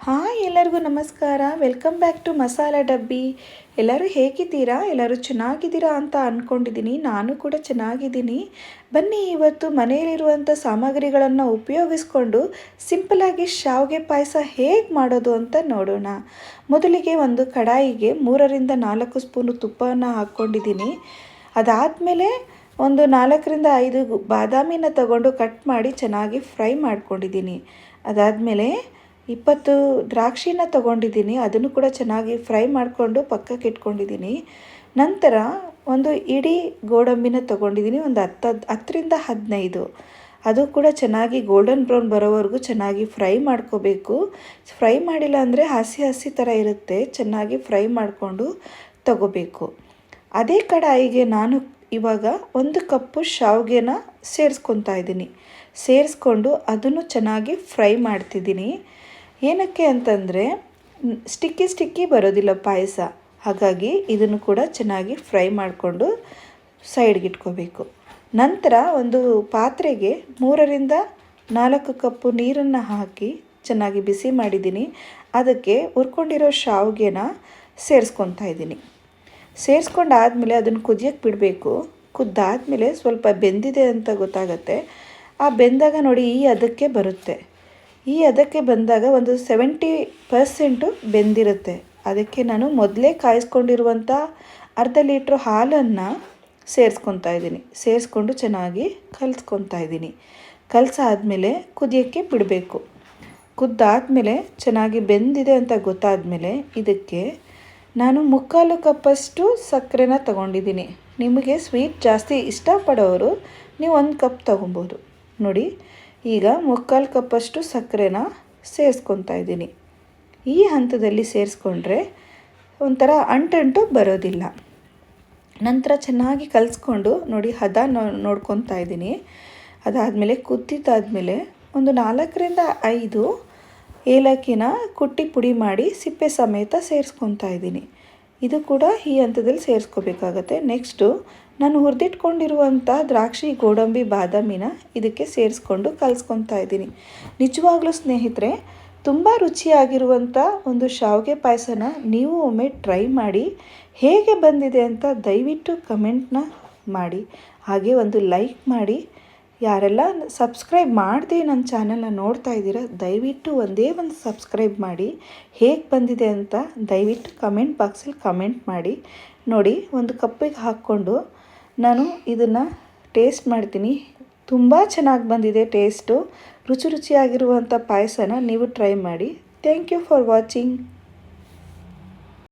Hi, ಎಲ್ಲರಿಗೂ ನಮಸ್ಕಾರ. Welcome back to masala ಡಬ್ಬಿ ಎಲ್ಲರೂ ಹೇಗಿದ್ದೀರಾ? ಎಲ್ಲರೂ ಚೆನ್ನಾಗಿದ್ದೀರಾ ಅಂತ ಅಂದ್ಕೊಂಡಿದ್ದೀನಿ ನಾನು ಕೂಡ ಚೆನ್ನಾಗಿದ್ದೀನಿ. ಬನ್ನಿ, ಇವತ್ತು ಮನೆಯಲ್ಲಿರುವಂಥ ಸಾಮಗ್ರಿಗಳನ್ನು ಉಪಯೋಗಿಸ್ಕೊಂಡು ಸಿಂಪಲಾಗಿ ಶಾವಿಗೆ ಪಾಯಸ ಹೇಗೆ ಮಾಡೋದು ಅಂತ ನೋಡೋಣ. ಮೊದಲಿಗೆ ಒಂದು ಕಡಾಯಿಗೆ ಮೂರರಿಂದ ನಾಲ್ಕು ಸ್ಪೂನು ತುಪ್ಪವನ್ನು ಹಾಕ್ಕೊಂಡಿದ್ದೀನಿ. ಅದಾದಮೇಲೆ ಒಂದು ನಾಲ್ಕರಿಂದ ಐದು ಬಾದಾಮಿನ ತಗೊಂಡು ಕಟ್ ಮಾಡಿ ಚೆನ್ನಾಗಿ ಫ್ರೈ ಮಾಡ್ಕೊಂಡಿದ್ದೀನಿ. ಅದಾದಮೇಲೆ ಇಪ್ಪತ್ತು ದ್ರಾಕ್ಷಿನ ತೊಗೊಂಡಿದ್ದೀನಿ. ಅದನ್ನು ಕೂಡ ಚೆನ್ನಾಗಿ ಫ್ರೈ ಮಾಡಿಕೊಂಡು ಪಕ್ಕಕ್ಕೆ ಇಟ್ಕೊಂಡಿದ್ದೀನಿ. ನಂತರ ಒಂದು ಇಡೀ ಗೋಡಂಬಿನ ತೊಗೊಂಡಿದ್ದೀನಿ. ಒಂದು ಹತ್ತು ಹತ್ತರಿಂದ ಹದಿನೈದು. ಅದು ಕೂಡ ಚೆನ್ನಾಗಿ ಗೋಲ್ಡನ್ ಬ್ರೌನ್ ಬರೋವರೆಗೂ ಚೆನ್ನಾಗಿ ಫ್ರೈ ಮಾಡ್ಕೋಬೇಕು. ಫ್ರೈ ಮಾಡಿಲ್ಲ ಅಂದರೆ ಹಸಿ ಹಸಿ ಥರ ಇರುತ್ತೆ. ಚೆನ್ನಾಗಿ ಫ್ರೈ ಮಾಡಿಕೊಂಡು ತಗೋಬೇಕು. ಅದೇ ಕಡಾಯಿಗೆ ನಾನು ಇವಾಗ ಒಂದು ಕಪ್ಪು ಶಾವಿಗೆನ ಸೇರಿಸ್ಕೊತಾ ಇದ್ದೀನಿ. ಸೇರಿಸ್ಕೊಂಡು ಅದನ್ನು ಚೆನ್ನಾಗಿ ಫ್ರೈ ಮಾಡ್ತಿದ್ದೀನಿ. ಏನಕ್ಕೆ ಅಂತಂದರೆ ಸ್ಟಿಕ್ಕಿ ಸ್ಟಿಕ್ಕಿ ಬರೋದಿಲ್ಲ ಪಾಯಸ. ಹಾಗಾಗಿ ಇದನ್ನು ಕೂಡ ಚೆನ್ನಾಗಿ ಫ್ರೈ ಮಾಡಿಕೊಂಡು ಸೈಡ್ಗೆ ಇಟ್ಕೋಬೇಕು. ನಂತರ ಒಂದು ಪಾತ್ರೆಗೆ ಮೂರರಿಂದ ನಾಲ್ಕು ಕಪ್ಪು ನೀರನ್ನು ಹಾಕಿ ಚೆನ್ನಾಗಿ ಬಿಸಿ ಮಾಡಿದ್ದೀನಿ. ಅದಕ್ಕೆ ಹುರ್ಕೊಂಡಿರೋ ಶಾವಿಗೆನ ಸೇರಿಸ್ಕೊತಾ ಇದ್ದೀನಿ. ಸೇರಿಸ್ಕೊಂಡಾದಮೇಲೆ ಅದನ್ನು ಕುದಿಯೋಕ್ಕೆ ಬಿಡಬೇಕು. ಕುದ್ದಾದಮೇಲೆ ಸ್ವಲ್ಪ ಬೆಂದಿದೆ ಅಂತ ಗೊತ್ತಾಗುತ್ತೆ. ಆ ಬೆಂದಾಗ ನೋಡಿ ಈ ಅದಕ್ಕೆ ಬರುತ್ತೆ. ಈ ಅದಕ್ಕೆ ಬಂದಾಗ ಒಂದು ಸೆವೆಂಟಿ ಪರ್ಸೆಂಟು ಬೆಂದಿರುತ್ತೆ. ಅದಕ್ಕೆ ನಾನು ಮೊದಲೇ ಕಾಯಿಸ್ಕೊಂಡಿರುವಂಥ ಅರ್ಧ ಲೀಟ್ರ್ ಹಾಲನ್ನು ಸೇರಿಸ್ಕೊತಾ ಇದ್ದೀನಿ. ಸೇರಿಸ್ಕೊಂಡು ಚೆನ್ನಾಗಿ ಕಲಿಸ್ಕೊತಾ ಇದ್ದೀನಿ. ಕಲಸಾದ್ಮೇಲೆ ಕುದಿಯೋಕ್ಕೆ ಬಿಡಬೇಕು. ಕುದ್ದಾದಮೇಲೆ ಚೆನ್ನಾಗಿ ಬೆಂದಿದೆ ಅಂತ ಗೊತ್ತಾದಮೇಲೆ ಇದಕ್ಕೆ ನಾನು ಮುಕ್ಕಾಲು ಕಪ್ಪಷ್ಟು ಸಕ್ಕರೆನ ತಗೊಂಡಿದ್ದೀನಿ. ನಿಮಗೆ ಸ್ವೀಟ್ ಜಾಸ್ತಿ ಇಷ್ಟಪಡೋರು ನೀವು ಒಂದು ಕಪ್ ತಗೊಬೋದು. ನೋಡಿ ಈಗ ಮುಕ್ಕಾಲು ಕಪ್ಪಷ್ಟು ಸಕ್ಕರೆನ ಸೇರಿಸ್ಕೊತಾ ಇದ್ದೀನಿ. ಈ ಹಂತದಲ್ಲಿ ಸೇರಿಸ್ಕೊಂಡ್ರೆ ಒಂಥರ ಅಂಟಂಟು ಬರೋದಿಲ್ಲ. ನಂತರ ಚೆನ್ನಾಗಿ ಕಲಿಸ್ಕೊಂಡು ನೋಡಿ ಹದ ನೋಡ್ಕೊತಾ ಇದ್ದೀನಿ. ಅದಾದಮೇಲೆ ಕುದ್ದಿದ್ದಾದಮೇಲೆ ಒಂದು ನಾಲ್ಕರಿಂದ ಐದು ಏಲಕ್ಕಿನ ಕುಟ್ಟಿ ಪುಡಿ ಮಾಡಿ ಸಿಪ್ಪೆ ಸಮೇತ ಸೇರಿಸ್ಕೊತಾ ಇದ್ದೀನಿ. ಇದು ಕೂಡ ಈ ಹಂತದಲ್ಲಿ ಸೇರಿಸ್ಕೋಬೇಕಾಗತ್ತೆ. ನೆಕ್ಸ್ಟು ನಾನು ಹುರಿದಿಟ್ಕೊಂಡಿರುವಂಥ ದ್ರಾಕ್ಷಿ, ಗೋಡಂಬಿ, ಬಾದಾಮಿನ ಇದಕ್ಕೆ ಸೇರಿಸ್ಕೊಂಡು ಕಲಿಸ್ಕೊತಾ ಇದ್ದೀನಿ. ನಿಜವಾಗ್ಲೂ ಸ್ನೇಹಿತರೆ, ತುಂಬ ರುಚಿಯಾಗಿರುವಂಥ ಒಂದು ಶಾವಿಗೆ ಪಾಯಸನ ನೀವು ಒಮ್ಮೆ ಟ್ರೈ ಮಾಡಿ, ಹೇಗೆ ಬಂದಿದೆ ಅಂತ ದಯವಿಟ್ಟು ಕಮೆಂಟ್ನ ಮಾಡಿ, ಹಾಗೆ ಒಂದು ಲೈಕ್ ಮಾಡಿ. ಯಾರೆಲ್ಲ ಸಬ್ಸ್ಕ್ರೈಬ್ ಮಾಡದೆ ನನ್ನ ಚಾನಲ್ನ ನೋಡ್ತಾ ಇದ್ದೀರಾ, ದಯವಿಟ್ಟು ಒಂದೇ ಒಂದು ಸಬ್ಸ್ಕ್ರೈಬ್ ಮಾಡಿ. ಹೇಗೆ ಬಂದಿದೆ ಅಂತ ದಯವಿಟ್ಟು ಕಮೆಂಟ್ ಬಾಕ್ಸಲ್ಲಿ ಕಮೆಂಟ್ ಮಾಡಿ. ನೋಡಿ, ಒಂದು ಕಪ್ಪಿಗೆ ಹಾಕ್ಕೊಂಡು ನಾನು ಇದನ್ನು ಟೇಸ್ಟ್ ಮಾಡ್ತೀನಿ. ತುಂಬ ಚೆನ್ನಾಗಿ ಬಂದಿದೆ ಟೇಸ್ಟು ರುಚಿ ರುಚಿಯಾಗಿರುವಂಥ ಪಾಯಸನ ನೀವು ಟ್ರೈ ಮಾಡಿ. Thank you for watching